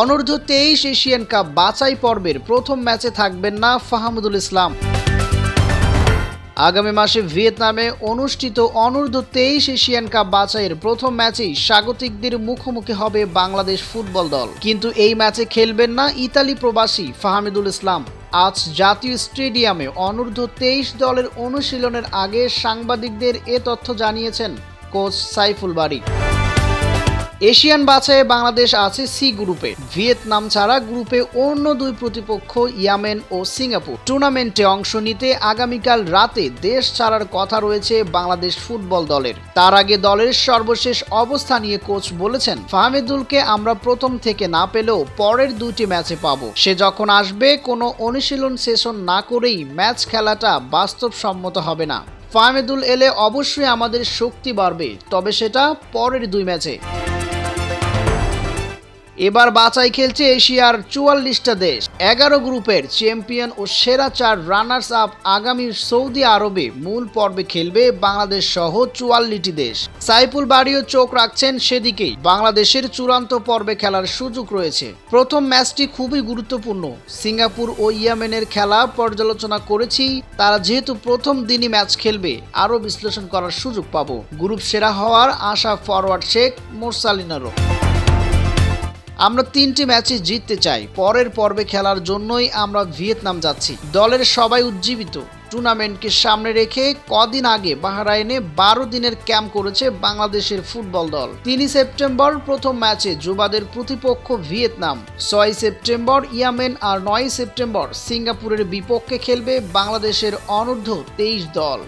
অনূর্ধ্ব তেইশ Asian cup বাছাই পর্বের প্রথম ম্যাচে থাকবেন না ফাহামুদুল ইসলাম। আগামী মাসে ভিয়েতনামে অনুষ্ঠিত অনূর্ধ্ব তেইশ এশিয়ান কাপ বাছাইয়ের প্রথম ম্যাচেই স্বাগতিকদের মুখোমুখি হবে বাংলাদেশ ফুটবল দল। কিন্তু এই ম্যাচে খেলবেন না ইতালি প্রবাসী ফাহামিদুল ইসলাম। আজ জাতীয় স্টেডিয়ামে অনূর্ধ্ব তেইশ দলের অনুশীলনের আগে সাংবাদিকদের এ তথ্য জানিয়েছেন কোচ সাইফুল বারী। এশিয়ান বাছাইয়ে বাংলাদেশ আছে সি গ্রুপে। ভিয়েতনাম ছাড়া গ্রুপে অন্য দুই প্রতিপক্ষ ইয়ামেন ও সিঙ্গাপুর। টুর্নামেন্টে অংশ নিতে আগামীকাল রাতে দেশ ছাড়ার কথা রয়েছে বাংলাদেশ ফুটবল দলের। তার আগে দলের সর্বশেষ অবস্থা নিয়ে কোচ বলেছেন, ফাহমিদুলকে আমরা প্রথম থেকে না পেলেও পরের দুটি ম্যাচে পাবো। সে যখন আসবে, কোনো অনুশীলন সেশন না করেই ম্যাচ খেলাটা বাস্তবসম্মত হবে না। ফাহমিদুল এলে অবশ্যই আমাদের শক্তি বাড়বে, তবে সেটা পরের দুই ম্যাচে। এবার বাছাই খেলছে এশিয়ার চুয়াল্লিশটা দেশ। এগারো গ্রুপের চ্যাম্পিয়ন ও সেরা চার রানার্স আপ আগামী সৌদি আরবে মূল পর্বে খেলবে বাংলাদেশ সহ চুয়াল্লিশটি দেশ। সাইফুল বাড়িও চোখ রাখছেন সেদিকেই। বাংলাদেশের চূড়ান্ত পর্বে খেলার সুযোগ রয়েছে। প্রথম ম্যাচটি খুবই গুরুত্বপূর্ণ। সিঙ্গাপুর ও ইয়েমেনের খেলা পর্যালোচনা করেছি। তারা যেহেতু প্রথম দিনই ম্যাচ খেলবে, আরও বিশ্লেষণ করার সুযোগ পাব। গ্রুপ সেরা হওয়ার আশা ফরওয়ার্ড শেখ মোরসালিনারও। আমরা তিনটি ম্যাচে জিততে চাই। পরের পর্বে খেলার জন্যই আমরা ভিয়েতনাম যাচ্ছি। দলের সবাই উজ্জীবিত। টুর্নামেন্টকে সামনে রেখে কদিন আগে বাহরাইনে বারো দিনের ক্যাম্প করেছে বাংলাদেশের ফুটবল দল। তিনই সেপ্টেম্বর প্রথম ম্যাচে যুবাদের প্রতিপক্ষ ভিয়েতনাম। ছয় সেপ্টেম্বর ইয়ামেন আর নয় সেপ্টেম্বর সিঙ্গাপুরের বিপক্ষে খেলবে বাংলাদেশের অনূর্ধ্ব তেইশ দল।